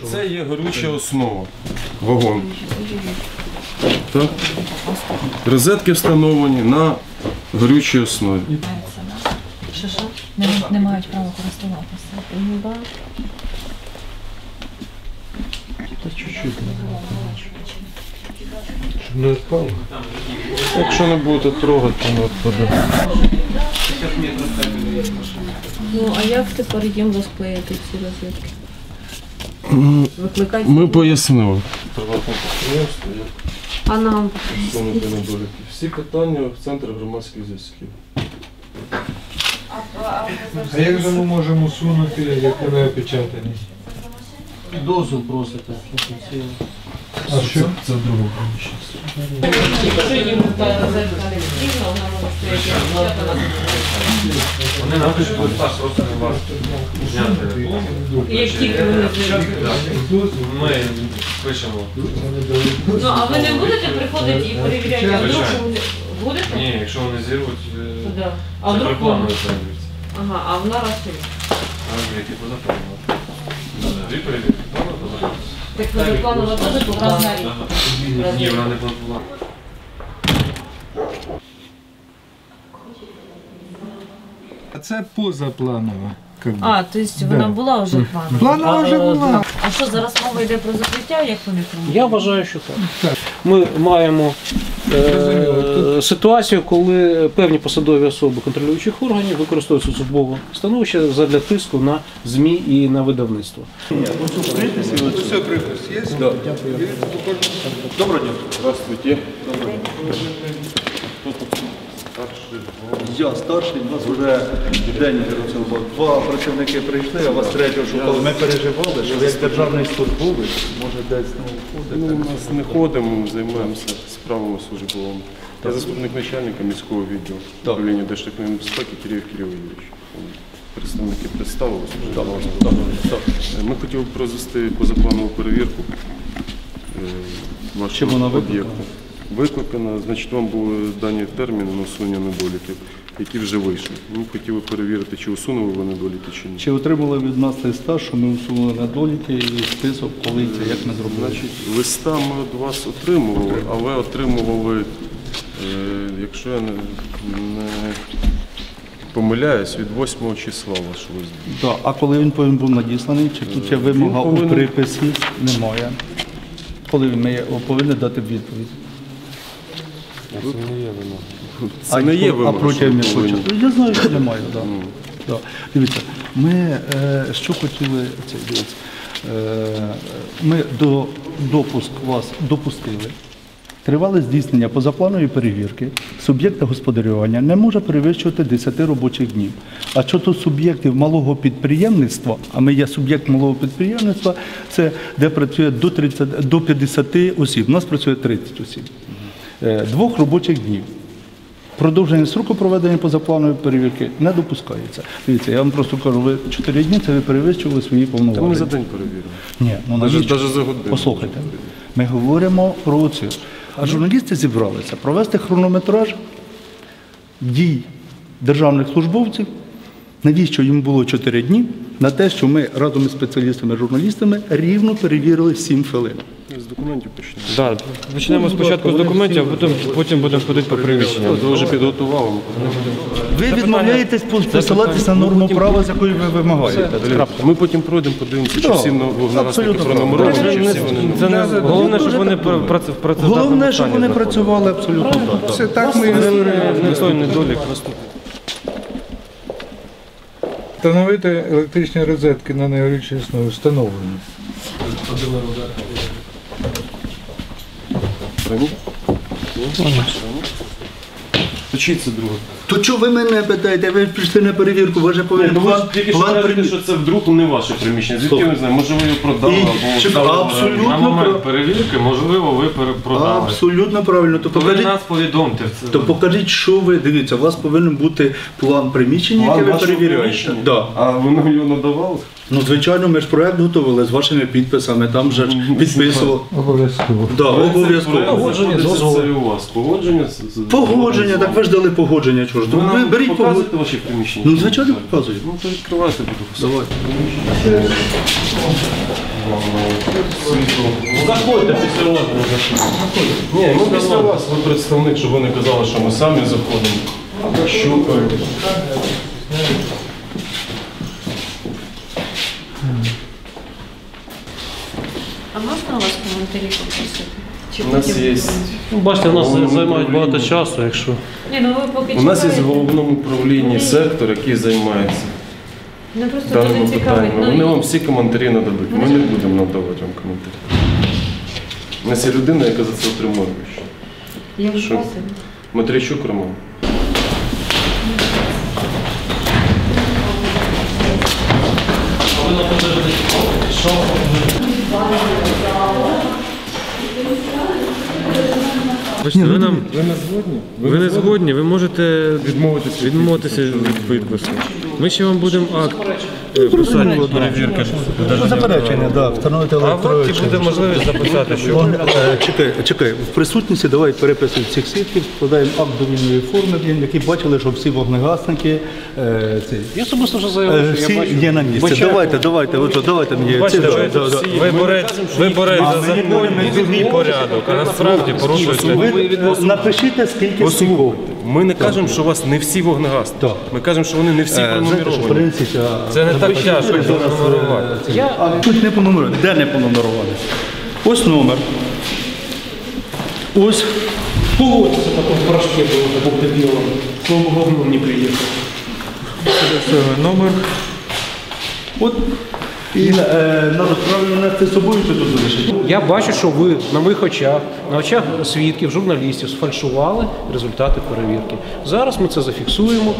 Значить, це є горюча основа. Вагон. Так? Розетки встановлені на горючій основі. Що що? Не, не мають права користуватися. Та чуть-чуть. Щоб не впало. Якщо не будете трогати, то не відпаде. Ну, а як тепер їм розклеїти ці розетки? Викликати? Ми пояснили. А нам? Всі питання в центр громадських зв'язків. А як же ми можемо усунути, як вони опечатані? Дозвіл просите. А що? Це в другому приміщенні. Якщо їм та Вони напишуть, так просто не важко. Зняти. І як тільки вони зайдуть. Ми пишемо. Ну, а ви не будете приходити і перевіряти, а вдруг Звичайно. вони- будете? Ні, якщо вони зірвуть, е, Да. А це вдруг вони? Ага, а вона розширить. А які позапланували? Дві перевірки. Плану, добре. Так позапланова теж по раз на рік. Ні, вона не планувала. А це позапланова. А, то есть вона була вже планова. Планова вже була. А що зараз мова йде про закриття, як вони планують? Я вважаю, що так. Ми маємо е, ситуацію, коли певні посадові особи контролюючих органів використовують службове становище задля тиску на ЗМІ і на видавництво. Все, припис є? Здравствуйте. Я старший, у нас вже день працював. Два працівники прийшли, а вас третього шукали. Ми переживали, що як державний службовець може десь ну, Ну, у нас не ходимо, ми займаємося справами службовими. Я заступник начальника міського відділу управління Держтехної безпеки Кирил Кирил Юрійович. Представники представилися. Ми хотіли б провести позапланову перевірку е, вашого Чим вона викликана? об'єкту. Викликана, значить, вам були дані терміни на усунення недоліків, які вже вийшли. Ми хотіли перевірити, чи усунули ви недоліки, чи ні. Чи отримали від нас листа, що ми усунули недоліки і список, коли це, як ми зробили? Значить, листа ми від вас отримували, але отримували, е, якщо я не, помиляюсь, від 8 числа ваш лист. Да. А коли він повинен був надісланий, чи тут є вимога повинен- у приписі? Немає. Коли має- повинен дати відповідь? Це не є А вимога, протягом що ви якого повинні. часу? Я знаю, що немає, так. Да. Дивіться, ми е, що хотіли, це, дивіться, е, ми до допуск вас допустили. Тривале здійснення позапланової перевірки суб'єкта господарювання не може перевищувати 10 робочих днів. А щодо суб'єктів малого підприємництва, а ми є суб'єкт малого підприємництва, це де працює до 30, до 50 осіб. У нас працює 30 осіб. Е, Двох робочих днів. Продовження строку проведення позапланової перевірки не допускається. Дивіться, я вам просто кажу, ви 4 дні це ви перевищували свої Та ми за день перевіримо. Ні, ну Навіть, навіть за годину. Послухайте, ми говоримо про це. А журналісти зібралися провести хронометраж дій державних службовців. Навіщо їм було 4 дні? На те, що ми разом із спеціалістами, журналістами рівно перевірили 7 хвилин. З документів почнемо. Так, почнемо спочатку з документів, а потім, потім будемо ходити по приміщенням. Ви вже підготували. Ви відмовляєтесь посилатися на норму права, з якої ви вимагаєте. Ми потім пройдемо, подивимося, чи всі абсолютно пронумеровані, чи всі вони Це не не головне, щоб вони пр- праці- в працездатному Головне, щоб вони працювали абсолютно так. Все так ми Не той недолік встановити електричні розетки на негорючій основі встановлені. Ні? Точиться друге. То чого ви мене питаєте? Ви прийшли на перевірку, ви вже повинні Ну, ви ж план, тільки що кажете, що це вдруг не ваше приміщення. Звідки Слухай. не знаю, може ви його продали І- або щоб- стали- абсолютно На момент прав- перевірки, можливо, ви пере- продали. Абсолютно правильно. То То ви покажіть, нас повідомте. в це. то покажіть, що ви дивіться. У вас повинен бути план приміщення, План яке ви вашого перевіряєте. приміщення? Да. А ви нам його надавали? Ну, звичайно, ми ж проект готували з вашими підписами, там же ж підписував. Обов'язково. Да, обов'язково. Погодження Це і у вас. Погодження? з- з- Погодження, так ви ж дали погодження. Чого ж? Ви Ви беріть показуєте ваші приміщення? Ну, звичайно, показую. Ну, то відкривайте, будь ласка. Давай. Заходьте після розгляду. Ні, ми після вас, ви представник, щоб ви не казали, що ми самі заходимо. Щупаємо. А можна у вас коментарі попросити? Чи У нас потім- є Ну, бачите, у нас Головне займають багато часу, якщо. Ні, ну ви поки У нас є в головному управлінні сектор, який займається Ну просто даними дуже цікавить. питаннями. Ну, Вони Ну, вам всі коментарі нададуть. Ми не будемо надавати вам коментарі. У нас є людина, яка за це отримує гроші. Я вже Що? просила. Матрійчук Роман. Бачите, ви нам Ви не згодні? ви не згодні, ви можете Відмовитися від відмовитися від підпису. Ми ще вам будемо акт е, писати перевірки. Ну, Заперечення, да, встановити А от і електронні. буде можливість записати, що е, Чекай, чекай, в присутності давай переписуємо всіх свідків, складаємо акт довільної форми, блін, які бачили, що всі вогнегасники, е, ці, Я особисто вже е, заявив, що всі я бачу. є на місці. Давайте, давайте, от, давайте мені. Ці- ви, да, да. ви борець, ви борець за законність і порядок, а насправді порушуєте. Ви е, напишіть, скільки свідків. Ми не кажемо, що у вас не всі вогнегасники. Так. Ми кажемо, що вони не всі Знаєте, пронумеровані. Це не так тяжко пронумерувати. Я... А тут не понумеровані. Де не понумеровані? Ось номер. Ось. Погодьтеся, потім в порошке було, був дебілом. Слово говно не приїхав. Номер. От. І на треба правильно нести собою, це тут залишить. Я бачу, що ви на моїх очах, на очах свідків, журналістів сфальшували результати перевірки. Зараз ми це зафіксуємо.